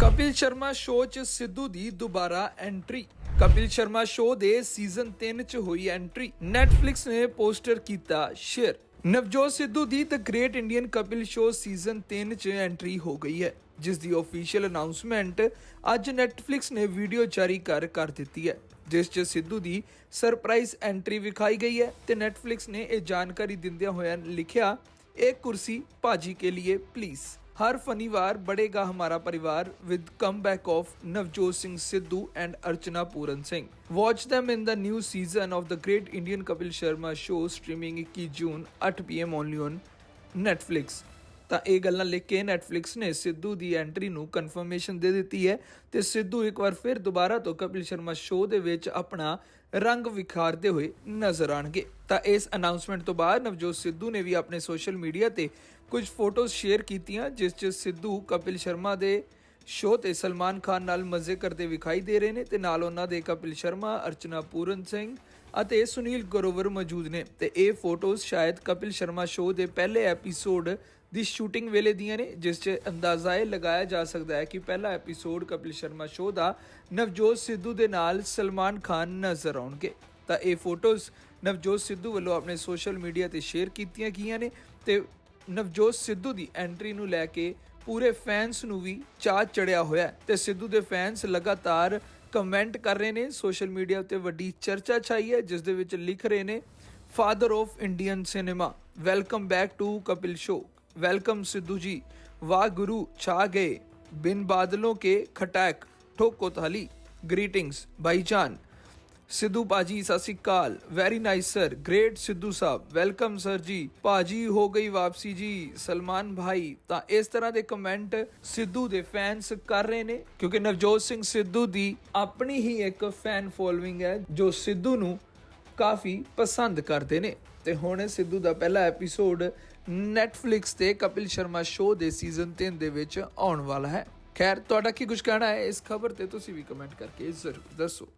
Kapil Sharma show 'ਚ ਸਿੱਧੂ ਦੀ ਦੁਬਾਰਾ ਐਂਟਰੀ। ਕਪਿਲ ਸ਼ਰਮਾ ਸ਼ੋਅ ਦੇ ਸੀਜ਼ਨ 3 'ਚ ਹੋਈ ਐਂਟਰੀ। Netflix ਨੇ ਪੋਸਟਰ ਕੀਤਾ share. Navjot Sidhu the the great Indian Kapil show season 3 'ਚ ਐਂਟਰੀ ਹੋ ਗਈ ਹੈ, ਜਿਸ ਦੀ ਅਫੀਸ਼ੀਅਲ ਅਨਾਉਂਸਮੈਂਟ ਅੱਜ ਨੈਟਫਲਿਕਸ ਨੇ ਵੀਡੀਓ ਜਾਰੀ ਕਰ ਕਰ ਦਿੱਤੀ ਹੈ, ਜਿਸ 'ਚ ਸਿੱਧੂ ਦੀ ਸਰਪ੍ਰਾਈਜ਼ ਐਂਟਰੀ ਵਿਖਾਈ ਗਈ ਹੈ ਤੇ ਨੈਟਫਲਿਕਸ ਨੇ ਇਹ ਜਾਣਕਾਰੀ ਦਿੰਦਿਆਂ ਹੋਇਆਂ ਲਿਖਿਆ, ਇਹ ਕੁਰਸੀ ਭਾਜੀ ਕੇ ਲਈ ਪਲੀਜ਼ हर शनिवार बढ़ेगा हमारा परिवार with come back of Navjot Singh Sidhu and Archana Puran Singh. Watch them in the new season of the great Indian Kapil Sharma show streaming इक्कीस June 8 P M only on Netflix ਤਾਂ ਇਹ ਗੱਲਾਂ ਲਿਖ ਕੇ Netflix ਨੇ ਸਿੱਧੂ ਦੀ entry ਨੂੰ confirmation ਦੇ ਦਿੱਤੀ ਹੈ ਤੇ ਸਿੱਧੂ ਇੱਕ ਵਾਰ ਫਿਰ ਦੁਬਾਰਾ ਤੋਂ ਕਪਿਲ ਸ਼ਰਮਾ ਸ਼ੋਅ ਦੇ ਵਿੱਚ ਆਪਣਾ ਰੰਗ ਵਿਖਾਰਦੇ ਹੋਏ ਨਜ਼ਰ ਆਣਗੇ ਤਾਂ ਇਸ ਅਨਾਉਂਸਮੈਂਟ ਤੋਂ ਬਾਅਦ ਨਵਜੋਤ ਸਿੱਧੂ ਨੇ ਵੀ ਆਪਣੇ ਸੋਸ਼ਲ ਮੀਡੀਆ ਤੇ ਕੁਝ ਫੋਟੋਜ਼ ਸ਼ੇਅਰ ਕੀਤੀਆਂ, ਜਿਸ 'ਚ ਸਿੱਧੂ, ਕਪਿਲ ਸ਼ਰਮਾ ਦੇ ਸ਼ੋਅ ਤੇ ਸਲਮਾਨ ਖਾਨ ਨਾਲ ਮਜ਼ੇ ਕਰਦੇ ਵਿਖਾਈ ਦੇ ਰਹੇ ਨੇ ਤੇ ਨਾਲ ਉਹਨਾਂ ਦੇ ਕਪਿਲ ਸ਼ਰਮਾ, ਅਰਚਨਾ ਪੂਰਨ ਸਿੰਘ ਅਤੇ ਸੁਨੀਲ ਗਰੋਵਰ ਮੌਜੂਦ ਨੇ। ਤੇ ਇਹ ਫੋਟੋਜ਼ ਸ਼ਾਇਦ ਕਪਿਲ ਸ਼ਰਮਾ ਸ਼ੋਅ ਦੇ ਪਹਿਲੇ ਐਪੀਸੋਡ ਦੀ ਸ਼ੂਟਿੰਗ ਵੇਲੇ ਦੀਆਂ ਨੇ, ਜਿਸ 'ਚ ਅੰਦਾਜ਼ਾ ਇਹ ਲਗਾਇਆ ਜਾ ਸਕਦਾ ਹੈ ਕਿ ਪਹਿਲਾ ਐਪੀਸੋਡ ਕਪਿਲ ਸ਼ਰਮਾ ਸ਼ੋਅ ਦਾ ਨਵਜੋਤ ਸਿੱਧੂ ਦੇ ਨਾਲ ਸਲਮਾਨ ਖਾਨ ਨਜ਼ਰ ਆਉਣਗੇ। ਤਾਂ ਇਹ ਫੋਟੋਜ਼ ਨਵਜੋਤ ਸਿੱਧੂ ਵੱਲੋਂ ਆਪਣੇ ਸੋਸ਼ਲ ਮੀਡੀਆ ਤੇ ਸ਼ੇਅਰ ਕੀਤੀਆਂ ਗਈਆਂ ਨੇ ਤੇ ਨਵਜੋਤ ਸਿੱਧੂ ਦੀ ਐਂਟਰੀ ਨੂੰ ਲੈ ਕੇ ਪੂਰੇ ਫੈਨਸ ਨੂੰ ਵੀ ਚਾਹ ਚੜਿਆ ਹੋਇਆ ਤੇ ਸਿੱਧੂ ਦੇ ਫੈਨਸ ਲਗਾਤਾਰ ਕਮੈਂਟ ਕਰ ਰਹੇ ਨੇ। ਸੋਸ਼ਲ ਮੀਡੀਆ ਉੱਤੇ ਵੱਡੀ ਚਰਚਾ ਛਾਈ ਹੈ, ਜਿਸ ਦੇ ਵਿੱਚ ਲਿਖ ਰਹੇ ਨੇ father of Indian cinema welcome back to Kapil show welcome Sidhu ji ਵਾਹ ਗੁਰੂ ਛਾ ਗਏ, ਬਿਨ ਬਾਦਲੋਂ ਕੇ ਖਟਾਕ, ਠੋਕੋ ਤਾਲੀ ਗ੍ਰੀਟਿੰਗਸ ਭਾਈਚਾਨ ਸਿੱਧੂ ਭਾਜੀ, ਸਤਿ ਸ਼੍ਰੀ ਅਕਾਲ। Very nice sir great Sidhu ਸਾਹਿਬ। Welcome sir ji. ਭਾਜੀ, ਹੋ ਗਈ ਵਾਪਸੀ ਜੀ। ਸਲਮਾਨ ਭਾਈ, ਤਾਂ ਇਸ ਤਰ੍ਹਾਂ ਦੇ ਕਮੈਂਟ ਸਿੱਧੂ ਦੇ ਫੈਨਸ ਕਰ ਰਹੇ ਨੇ, ਕਿਉਂਕਿ ਨਵਜੋਤ ਸਿੰਘ ਸਿੱਧੂ ਦੀ ਆਪਣੀ ਹੀ ਇੱਕ ਫੈਨ ਫੋਲੋਇੰਗ ਹੈ, ਜੋ ਸਿੱਧੂ ਨੂੰ ਕਾਫੀ ਪਸੰਦ ਕਰਦੇ ਨੇ। ਤੇ ਹੁਣ ਸਿੱਧੂ ਦਾ ਪਹਿਲਾ ਐਪੀਸੋਡ Netflix ਤੇ ਕਪਿਲ ਸ਼ਰਮਾ ਸ਼ੋਅ ਦੇ ਸੀਜ਼ਨ 3 ਦੇ ਵਿੱਚ ਆਉਣ ਵਾਲਾ ਹੈ। ਖੈਰ, ਤੁਹਾਡਾ ਕੀ ਕੁਝ ਕਹਿਣਾ ਹੈ? ਇਸ ਖਬਰ ਤੇ ਤੁਸੀਂ ਵੀ ਕਮੈਂਟ ਕਰਕੇ ਜ਼ਰੂਰ ਦੱਸੋ।